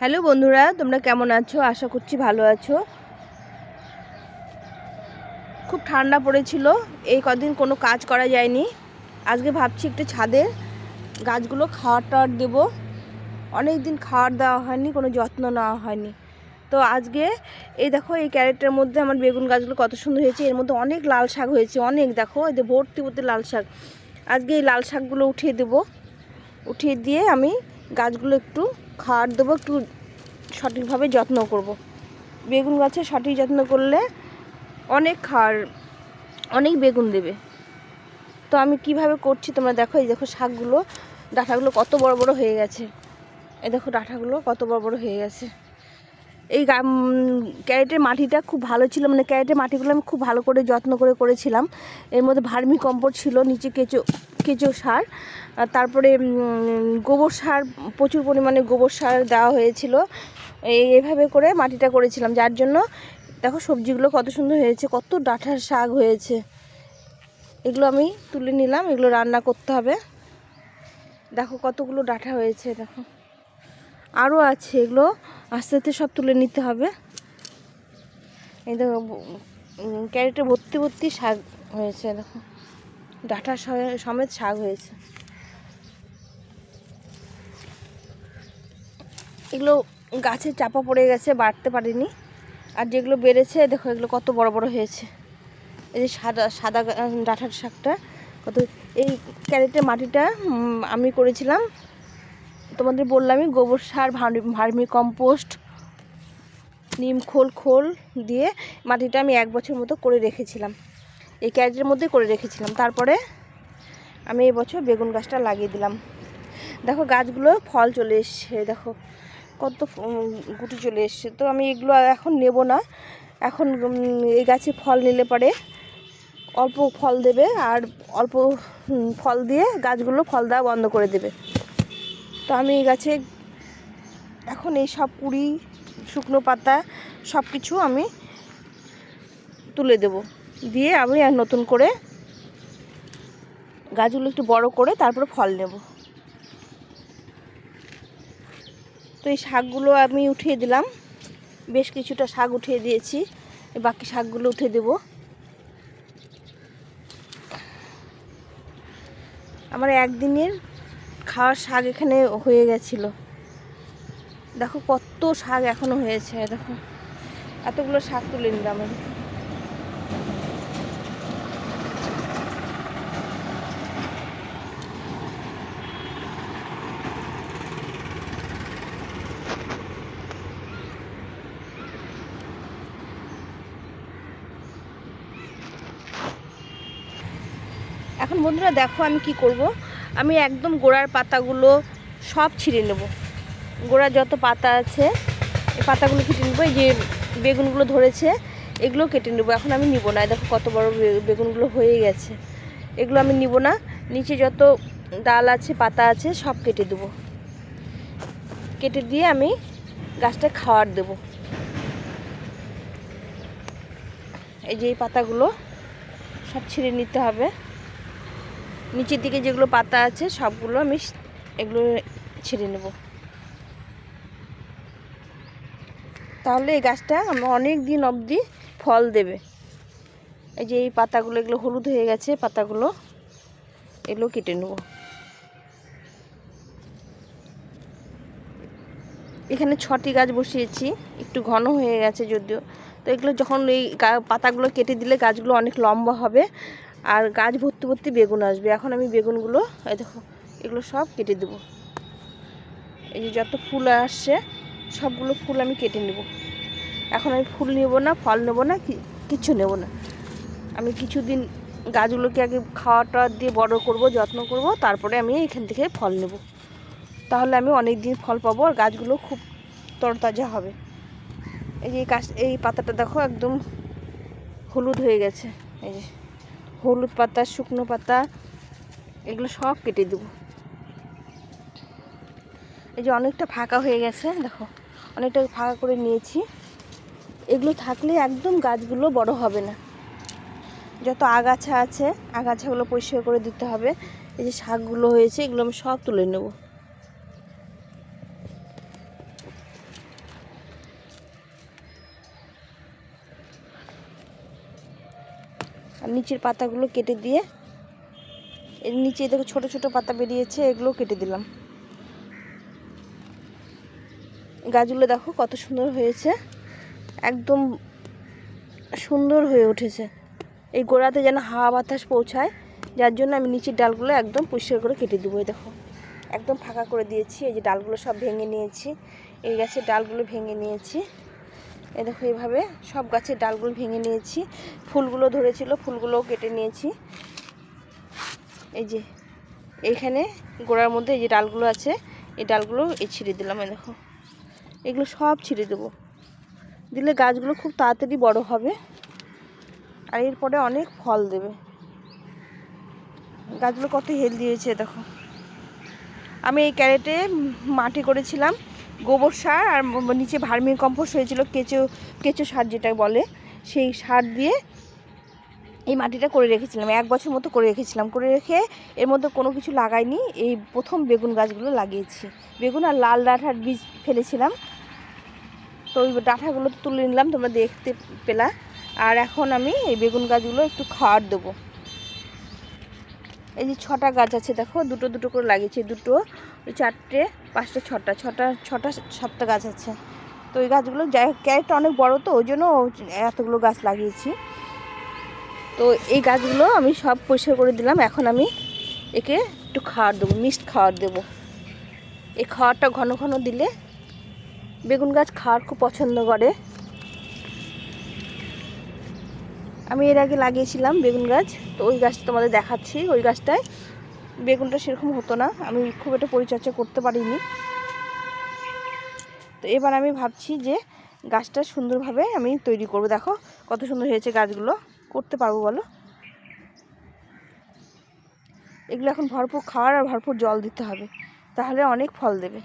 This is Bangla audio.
হ্যালো বন্ধুরা, তোমরা কেমন আছো? আশা করছি ভালো আছো। খুব ঠান্ডা পড়েছিল, এই কদিন কোনো কাজ করা যায়নি। আজকে ভাবছি একটু ছাদে গাছগুলো খাওয়ার টাওয়ার দেবো। অনেক দিন খাওয়ার দেওয়া হয়নি, কোনো যত্ন নেওয়া হয়নি। তো আজকে এই দেখো, এই ক্যারেটের মধ্যে আমার বেগুন গাছগুলো কত সুন্দর হয়েছে। এর মধ্যে অনেক লাল শাক হয়েছে, অনেক দেখো, এই যে ভর্তি ভর্তি লাল শাক। আজকে এই লাল শাকগুলো উঠিয়ে দেবো। উঠিয়ে দিয়ে আমি গাছগুলো একটু খাওয়ার দেবো, একটু সঠিকভাবে যত্ন করব। বেগুন গাছে সঠিক যত্ন করলে অনেক খাওয়ার, অনেক বেগুন দেবে। তো আমি কীভাবে করছি তোমরা দেখো, এই দেখো শাকগুলো, ডাঁটাগুলো কত বড় বড় হয়ে গেছে। এই দেখো ডাঁটাগুলো কত বড় বড় হয়ে গেছে। এই ক্যারেটের মাটিটা খুব ভালো ছিল। মানে ক্যারেটের মাটিগুলো আমি খুব ভালো করে যত্ন করে করেছিলাম। এর মধ্যে ভার্মি কম্পোস্ট ছিল, নিচে কেঁচো কেঁচো সার তারপরে গোবর সার, প্রচুর পরিমাণে গোবর সার দেওয়া হয়েছিল। এই এইভাবে করে মাটিটা করেছিলাম। যার জন্য, দেখো সবজিগুলো কত সুন্দর হয়েছে, কত ডাঁটার শাক হয়েছে। এগুলো আমি তুলে নিলাম, এগুলো রান্না করতে হবে। দেখো কতগুলো ডাঁটা হয়েছে, দেখো। আরও আছে এগুলো। আস্তে আস্তে সব তুলে নিতে হবে। এই দেখো ক্যারেটে ভর্তি ভর্তি শাক হয়েছে, দেখো। ডাঁটা সমেত শাক হয়েছে। এগুলো গাছে চাপা পড়ে গেছে, বাড়তে পারেনি। আর যেগুলো বেড়েছে, দেখো এগুলো কত বড় বড় হয়েছে। এই যে সাদা সাদা ডাঁটার শাকটা, কত এই ক্যারেটের মাটিটা আমি করেছিলাম। তোমাদের বললামই, গোবর সার, ভার্মি কম্পোস্ট, নিম খোল খোল দিয়ে মাটিটা আমি এক বছর মতো করে রেখেছিলাম। এই ক্যারেটের মধ্যে করে রেখেছিলাম। তারপরে আমি এই বছর বেগুন গাছটা লাগিয়ে দিলাম। দেখো গাছগুলো ফল চলে এসছে, দেখো কত গুটি চলে এসছে। তো আমি এগুলো এখন নেব না। এখন এই গাছে ফল নিলে পরে অল্প ফল দেবে আর অল্প ফল দিয়ে গাছগুলো ফল দেওয়া বন্ধ করে দেবে। তো আমি এই গাছে এখন এই সব কুড়ি, শুকনো পাতা, সব কিছু আমি তুলে দেব। দিয়ে আমি আর নতুন করে গাছগুলো একটু বড় করে তারপরে ফল নেব। তো এই শাকগুলো আমি উঠিয়ে দিলাম। বেশ কিছুটা শাক উঠিয়ে দিয়েছি। বাকি শাকগুলো উঠিয়ে দেব। আমার একদিনের খাওয়ার শাক এখানে হয়ে গেছিল। দেখো কত শাক এখনও হয়েছে, দেখো। এতগুলো শাক তুলে নিলাম আমি। এখন বন্ধুরা দেখো আমি কি করব। আমি একদম গোড়ার পাতাগুলো সব ছিঁড়ে নেব। গোড়ার যত পাতা আছে, এই পাতাগুলো কেটে নেব। এই যে বেগুনগুলো ধরেছে, এগুলো কেটে নেব। এখন আমি নিব না। দেখো কত বড় বেগুনগুলো হয়ে গেছে। এগুলো আমি নিব না। নিচে যত ডাল আছে, পাতা আছে, সব কেটে দেবো। কেটে দিয়ে আমি গাছটা খাওয়ার দেবো। এই যে এই পাতাগুলো সব ছিঁড়ে নিতে হবে। নিচের দিকে যেগুলো পাতা আছে, সবগুলো আমি এগুলো ছিঁড়ে নেব। তাহলে এই গাছটা আমার অনেক দিন অবধি ফল দেবে। এই যে এই পাতাগুলো, এগুলো হলুদ হয়ে গেছে, পাতাগুলো এগুলো কেটে নেব। এখানে ছটি গাছ বসিয়েছি, একটু ঘন হয়ে গেছে যদিও। তো এগুলো যখন এই পাতাগুলো কেটে দিলে গাছগুলো অনেক লম্বা হবে। আর গাছ ভর্তি ভর্তি বেগুন আসবে। এখন আমি বেগুনগুলো, এই দেখো, এগুলো সব কেটে দেবো। এই যে যত ফুল আসছে, সবগুলো ফুল আমি কেটে নেব। এখন আমি ফুল নেব না, ফল নেব না, কি কিচ্ছু নেব না। আমি কিছুদিন গাছগুলোকে আগে খাওয়া টাওয়া দিয়ে বড় করব, যত্ন করব, তারপরে আমি এখান থেকে ফল নেব। তাহলে আমি অনেক দিন ফল পাবো আর গাছগুলো খুব তরতাজা হবে। এই যে এই এই পাতাটা দেখো একদম হলুদ হয়ে গেছে। এই যে হলুদ পাতা, শুকনো পাতা, এগুলো সব কেটে দেবো। এই যে অনেকটা ফাঁকা হয়ে গেছে, দেখো, অনেকটা ফাঁকা করে নিয়েছি। এগুলো থাকলে একদম গাছগুলো বড় হবে না। যত আগাছা আছে, আগাছাগুলো পরিষ্কার করে দিতে হবে। এই যে শাকগুলো হয়েছে, এগুলো আমি সব তুলে নেব। নিচের পাতাগুলো কেটে দিয়ে, এর নিচে দেখো ছোট ছোট পাতা বেরিয়েছে এগুলো কেটে দিলাম। গাছগুলো দেখো কত সুন্দর হয়েছে, একদম সুন্দর হয়ে উঠেছে। এই গোড়াতে যেন হাওয়া বাতাস পৌঁছায়, যার জন্য আমি নিচের ডালগুলো একদম পরিষ্কার করে কেটে দেবো দেখো। একদম ফাঁকা করে দিয়েছি, এই যে ডালগুলো সব ভেঙে নিয়েছি, এই গাছের ডালগুলো ভেঙে নিয়েছি। এই দেখো এইভাবে সব গাছের ডালগুলো ভেঙে নিয়েছি। ফুলগুলো ধরেছিল, ফুলগুলোও কেটে নিয়েছি। এই যে এইখানে গোড়ার মধ্যে এই যে ডালগুলো আছে, এই ডালগুলো এই ছিঁড়ে দিলাম, এই দেখো। এগুলো সব ছিঁড়ে দেবো। দিলে গাছগুলো খুব তাড়াতাড়ি বড় হবে আর এরপরে অনেক ফল দেবে। গাছগুলো কত হেলদি হয়েছে, দেখো। আমি এই ক্যারেটে মাটি করেছিলাম গোবর সার আর নিচে ভার্মি কম্পোস্ট হয়েছিল কেঁচো কেঁচো সার যেটা বলে, সেই সার দিয়ে এই মাটিটা করে রেখেছিলাম, এক বছর মতো করে রেখেছিলাম। করে রেখে এর মধ্যে কোনো কিছু লাগাইনি, এই প্রথম বেগুন গাছগুলো লাগিয়েছি। বেগুন আর লাল ডাঁঠার বীজ ফেলেছিলাম। তো ওই ডাঁঠাগুলো তো তুলে নিলাম, তোমরা দেখতে পেলা। আর এখন আমি এই বেগুন গাছগুলো একটু খাওয়ার দেবো। এই যে ছটা গাছ আছে, দেখো, দুটো দুটো করে লাগিয়েছি, দুটো, ওই চারটে, পাঁচটা, ছটা ছটা ছটা, সাতটা গাছ আছে। তো ওই গাছগুলো ক্যারেটটা অনেক বড় তো, ওই জন্য এতগুলো গাছ লাগিয়েছি। তো এই গাছগুলো আমি সব পরিষ্কার করে দিলাম, এখন আমি একে একটু খাওয়ার দেবো মিক্সড খাওয়ার দেবো। এই খাওয়ারটা ঘন ঘন দিলে বেগুন গাছ খাওয়ার খুব পছন্দ করে। আমি এর আগে লাগিয়েছিলাম বেগুন গাছ, তো ওই গাছটা তোমাদের দেখাচ্ছি, ওই গাছটায় বেগুনটা সেরকম হতো না, আমি খুব একটা পরিচর্যা করতে পারিনি। তো এবার আমি ভাবছি যে গাছটা সুন্দরভাবে আমি তৈরি করব। দেখো কত সুন্দর হয়েছে গাছগুলো, করতে পারব বলো? এগুলো এখন ভরপুর খাওয়ার আর ভরপুর জল দিতে হবে, তাহলে অনেক ফল দেবে।